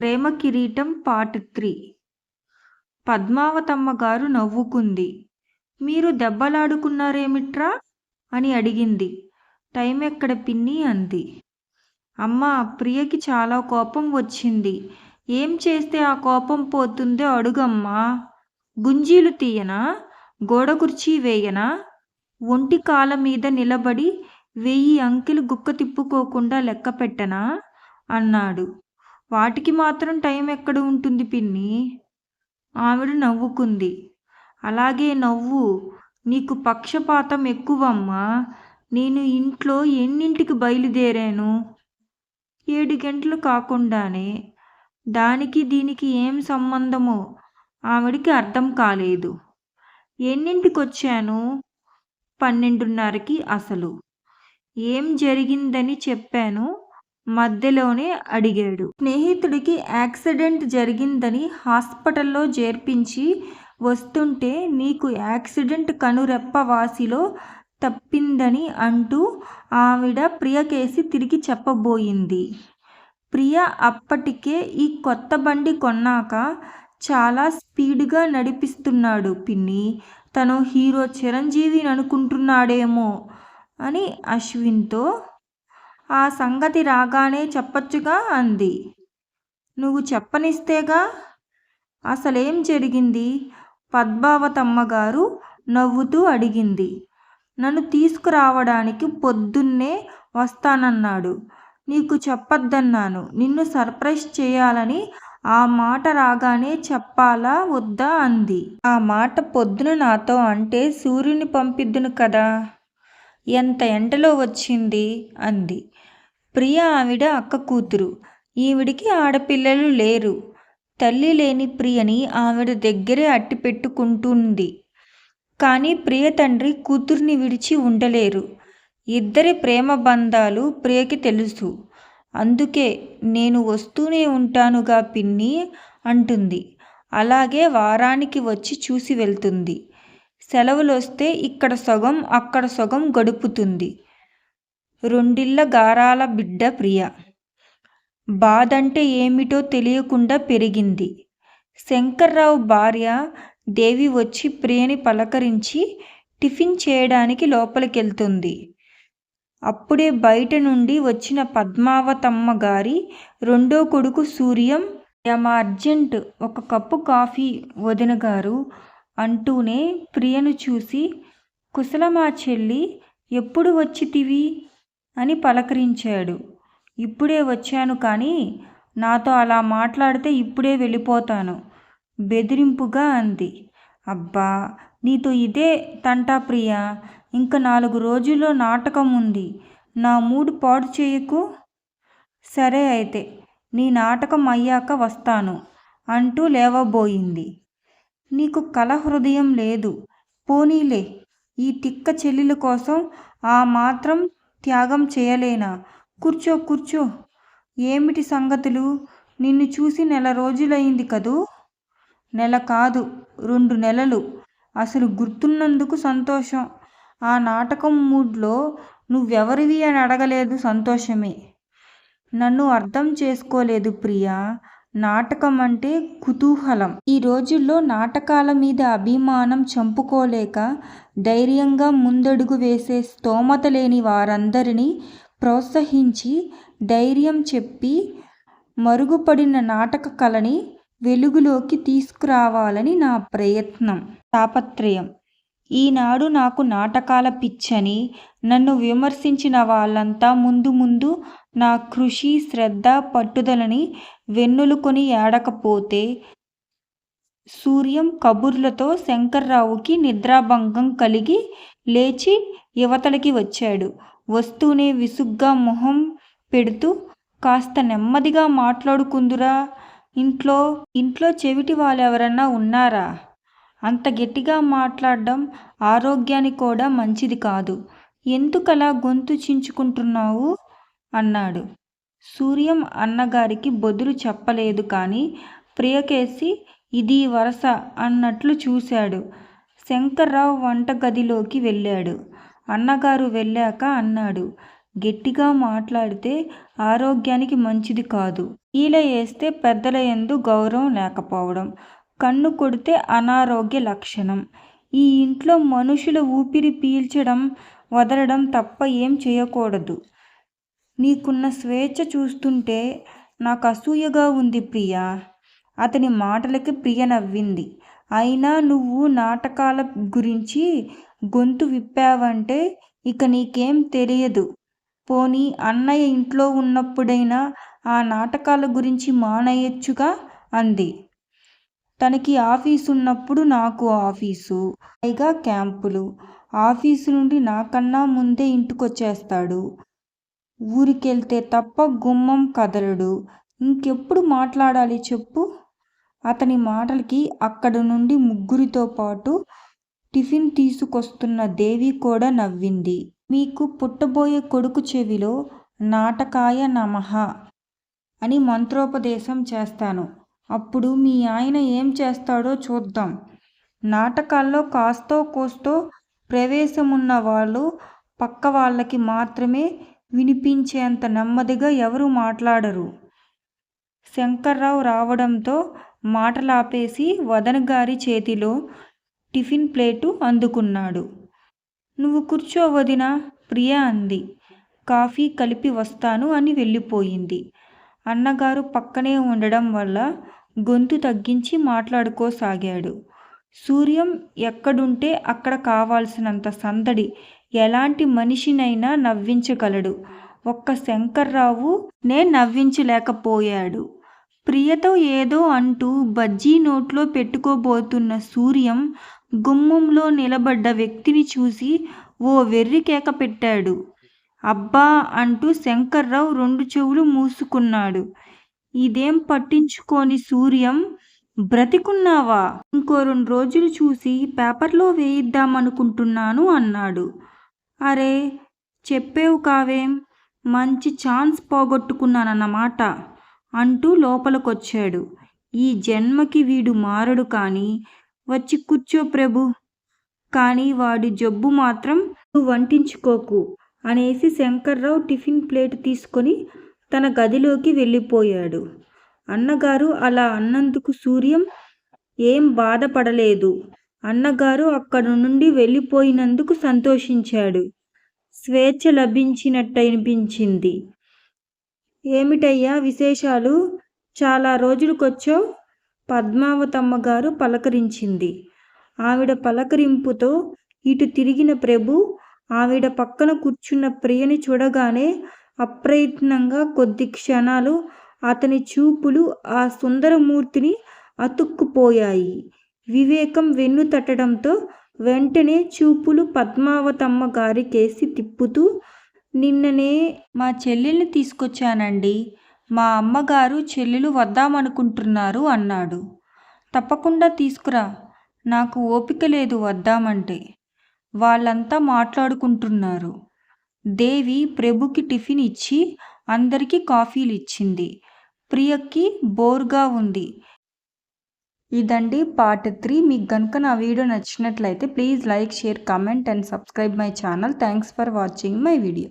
ప్రేమ కిరీటం part three. Padmavathamma గారు నవ్వుకుంది. మీరు దెబ్బలాడుకున్నారేమిట్రా? అని అడిగింది. టైం ఎక్కడ పిన్ని? అంది. అమ్మ ప్రియకి చాలా కోపం వచ్చింది. ఏం చేస్తే ఆ కోపం పోతుందో అడుగమ్మా. గుంజీలు తీయనా? గోడ కుర్చీ వేయనా? ఒంటి కాల మీద నిలబడి వెయ్యి అంకెలు గుక్క తిప్పుకోకుండా లెక్క పెట్టనా? అన్నాడు. వాటికి మాత్రం టైం ఎక్కడ ఉంటుంది పిన్ని? ఆవిడ నవ్వుకుంది. అలాగే నవ్వు నీకు పక్షపాతం ఎక్కువమ్మా. నేను ఇంట్లో ఎన్నింటికి బయలుదేరాను? ఏడు గంటలు కాకుండానే. దానికి దీనికి ఏం సంబంధమో ఆవిడికి అర్థం కాలేదు. ఎన్నింటికి వచ్చాను పన్నెండున్నరకి అసలు. ఏం జరిగిందని చెప్పాను? మధ్యలోనే అడిగాడు. స్నేహితుడికి యాక్సిడెంట్ జరిగిందని హాస్పిటల్లో చేర్పించి వస్తుంటే నీకు యాక్సిడెంట్ కనురెప్ప వాసిలో తప్పిందని అంటూ ఆవిడ ప్రియకేసి తిరిగి చెప్పబోయింది. ప్రియ అప్పటికే ఈ కొత్త బండి కొన్నాక చాలా స్పీడ్గా నడిపిస్తున్నాడు. పిన్ని తను హీరో చిరంజీవిని అనుకుంటున్నాడేమో అని అశ్విన్తో ఆ సంగతి రాగానే చెప్పచ్చుగా అంది. నువ్వు చెప్పనిస్తేగా? అసలేం జరిగింది? పద్మావతమ్మగారు నవ్వుతూ అడిగింది. నన్ను తీసుకురావడానికి పొద్దున్నే వస్తానన్నాడు. నీకు చెప్పొద్దన్నాను. నిన్ను సర్ప్రైజ్ చేయాలని ఆ మాట రాగానే చెప్పాలా వద్దా అంది. ఆ మాట పొద్దున నాతో అంటే సూర్యుని పంపిద్దును కదా? ఎంత ఎండలో వచ్చింది? అంది. ప్రియ ఆవిడ అక్క కూతురు. ఈవిడికి ఆడపిల్లలు లేరు. తల్లి లేని ప్రియని ఆవిడ దగ్గరే అట్టి పెట్టుకుంటుంది. కానీ ప్రియ తండ్రి కూతుర్ని విడిచి ఉండలేరు. ఇద్దరి ప్రేమ బంధాలు ప్రియకి తెలుసు. అందుకే నేను వస్తూనే ఉంటానుగా పిన్ని అంటుంది. అలాగే వారానికి వచ్చి చూసి వెళ్తుంది. సెలవులు వస్తే ఇక్కడ సగం అక్కడ సగం గడుపుతుంది. రెండిళ్ళ గారాల బిడ్డ ప్రియ. బాధంటే ఏమిటో తెలియకుండా పెరిగింది. శంకర్రావు భార్య దేవి వచ్చి ప్రియని పలకరించి టిఫిన్ చేయడానికి లోపలికెళ్తుంది. అప్పుడే బయట నుండి వచ్చిన పద్మావతమ్మ గారి రెండో కొడుకు సూర్యం యమ అర్జెంట్? ఒక కప్పు కాఫీ వదిన గారు అంటూనే ప్రియను చూసి కుశలమా చెల్లి ఎప్పుడు వచ్చితివి? అని పలకరించాడు. ఇప్పుడే వచ్చాను కానీ నాతో అలా మాట్లాడితే ఇప్పుడే వెళ్ళిపోతాను బెదిరింపుగా అంది. అబ్బా నీతో ఇదే తంటా ప్రియ ఇంక నాలుగు రోజుల్లో నాటకం ఉంది నా మూడు పాడు చేయకు? సరే అయితే నీ నాటకం అయ్యాక వస్తాను అంటూ లేవబోయింది. నీకు కల హృదయం లేదు. పోనీలే ఈ తిక్క చెల్లెల కోసం ఆ మాత్రం త్యాగం చేయలేనా? కూర్చో కూర్చో. ఏమిటి సంగతులు? నిన్ను చూసి నెల రోజులైంది కదూ? నెల కాదు రెండు నెలలు. అసలు గుర్తున్నందుకు సంతోషం. ఆ నాటకం మూడ్లో నువ్వెవరివి అని అడగలేదు సంతోషమే. నన్ను అర్థం చేసుకోలేదు ప్రియా. నాటకం అంటే కుతూహలం. ఈ రోజుల్లో నాటకాల మీద అభిమానం చంపుకోలేక ధైర్యంగా ముందడుగు వేసే స్తోమత లేని వారందరినీ ప్రోత్సహించి ధైర్యం చెప్పి మరుగుపడిన నాటక కళని వెలుగులోకి తీసుకురావాలని నా ప్రయత్నం. తాపత్రయం. ఈనాడు నాకు నాటకాల పిచ్చని నన్ను విమర్శించిన వాళ్ళంతా ముందు ముందు నా కృషి శ్రద్ధ పట్టుదలని వెన్నులుకొని ఏడకపోతే సూర్యం కబుర్లతో శంకర్రావుకి నిద్రాభంగం కలిగి లేచి యువతలకి వచ్చాడు. వస్తూనే విసుగ్గా మొహం పెడుతూ కాస్త నెమ్మదిగా మాట్లాడుకుందురా. ఇంట్లో ఇంట్లో చెవిటి వాళ్ళెవరన్నా ఉన్నారా? అంత గట్టిగా మాట్లాడడం ఆరోగ్యానికి కూడా మంచిది కాదు. ఎందుకలా గొంతు చించుకుంటున్నావు అన్నాడు. సూర్యం అన్నగారికి బొదులు చెప్పలేదు కానీ ప్రియకేసి ఇది వరస అన్నట్లు చూశాడు. శంకర్రావు వంటగదిలోకి వెళ్ళాడు. అన్నగారు వెళ్ళాక అన్నాడు గట్టిగా మాట్లాడితే ఆరోగ్యానికి మంచిది కాదు. ఈల వేస్తే పెద్దల ఎందు గౌరవం లేకపోవడం కన్ను కొడితే అనారోగ్య లక్షణం. ఈ ఇంట్లో మనుషుల ఊపిరి పీల్చడం వదలడం తప్ప ఏం చేయకూడదు. నీకున్న స్వేచ్ఛ చూస్తుంటే నాకు అసూయగా ఉంది ప్రియా. అతని మాటలకి ప్రియ నవ్వింది. అయినా నువ్వు నాటకాల గురించి గొంతు విప్పావంటే ఇక నీకేం తెలియదు. పోనీ అన్నయ్య ఇంట్లో ఉన్నప్పుడైనా ఆ నాటకాల గురించి మానేయచ్చుగా? అంది. తనకి ఆఫీసు ఉన్నప్పుడు నాకు ఆఫీసు పైగా క్యాంపులు. ఆఫీసు నుండి నాకన్నా ముందే ఇంటికొచ్చేస్తాడు. ఊరికెళ్తే తప్ప గుమ్మం కదలడు. ఇంకెప్పుడు మాట్లాడాలి చెప్పు? అతని మాటలకి అక్కడి నుండి ముగ్గురితో పాటు టిఫిన్ తీసుకొస్తున్న దేవి కూడా నవ్వింది. మీకు పుట్టబోయే కొడుకు చెవిలో నాటకాయ నమః అని మంత్రోపదేశం చేస్తాను. అప్పుడు మీ ఆయన ఏం చేస్తాడో చూద్దాం. నాటకాల్లో కాస్తో కోస్తో ప్రవేశమున్న వాళ్ళు పక్క వాళ్ళకి మాత్రమే వినిపించేంత నెమ్మదిగా ఎవరు మాట్లాడరు. శంకర్రావు రావడంతో మాటలాపేసి వదన్ గారి చేతిలో టిఫిన్ ప్లేటు అందుకున్నాడు. నువ్వు కూర్చో వదిన ప్రియ అంది. కాఫీ కలిపి వస్తాను అని వెళ్ళిపోయింది. అన్నగారు పక్కనే ఉండడం వల్ల గొంతు తగ్గించి మాట్లాడుకోసాగాడు. సూర్యం ఎక్కడుంటే అక్కడ కావాల్సినంత సందడి ఎలాంటి మనిషినైనా నవ్వించగలడు. ఒక్క శంకర్రావు నే నవ్వించలేకపోయాడు. ప్రియతో ఏదో అంటూ బజ్జీ నోట్లో పెట్టుకోబోతున్న సూర్యం గుమ్మంలో నిలబడ్డ వ్యక్తిని చూసి ఓ వెర్రి కేక పెట్టాడు. అబ్బా అంటూ శంకర్రావు రెండు చెవులు మూసుకున్నాడు. ఇదేం పట్టించుకోని సూర్యం? బ్రతికున్నావా? ఇంకో రెండు రోజులు చూసి పేపర్లో వేయిద్దామనుకుంటున్నాను అన్నాడు. అరే చెప్పేవు కావేం? మంచి ఛాన్స్ పోగొట్టుకున్నానన్నమాట అంటూ లోపలికొచ్చాడు. ఈ జన్మకి వీడు మారడు కానీ వచ్చి కూర్చో ప్రభు. కానీ వాడి జబ్బు మాత్రం నువ్వు వంటించుకోకు అనేసి శంకర్రావు టిఫిన్ ప్లేట్ తీసుకొని తన గదిలోకి వెళ్ళిపోయాడు. అన్నగారు అలా అన్నందుకు సూర్యం ఏం బాధపడలేదు. అన్నగారు అక్కడ నుండి వెళ్ళిపోయినందుకు సంతోషించాడు. స్వేచ్ఛ లభించినట్టనిపించింది. ఏమిటయ్యా విశేషాలు? చాలా రోజులకొచ్చావు? పద్మావతమ్మ గారు పలకరించింది. ఆవిడ పలకరింపుతో ఇటు తిరిగిన ప్రభు ఆవిడ పక్కన కూర్చున్న ప్రియని చూడగానే అప్రయత్నంగా కొద్ది క్షణాలు అతని చూపులు ఆ సుందరమూర్తిని అతుక్కుపోయాయి. వివేకం వెన్ను తట్టడంతో వెంటనే చూపులు పద్మావతమ్మ గారికేసి తిప్పుతూ నిన్ననే మా చెల్లెల్ని తీసుకొచ్చానండి. మా అమ్మగారు చెల్లెలు వద్దామనుకుంటున్నారు అన్నాడు. తప్పకుండా తీసుకురా. నాకు ఓపిక లేదు వద్దామంటే. వాళ్ళంతా మాట్లాడుకుంటున్నారు. దేవి ప్రభుకి టిఫిన్ ఇచ్చి అందరికీ కాఫీలు ఇచ్చింది ప్రియకి బోర్గా ఉంది. ఇదండి పార్ట్ త్రీ మీకు కనుక నా వీడియో నచ్చినట్లయితే please like share comment and subscribe my channel thanks for watching my video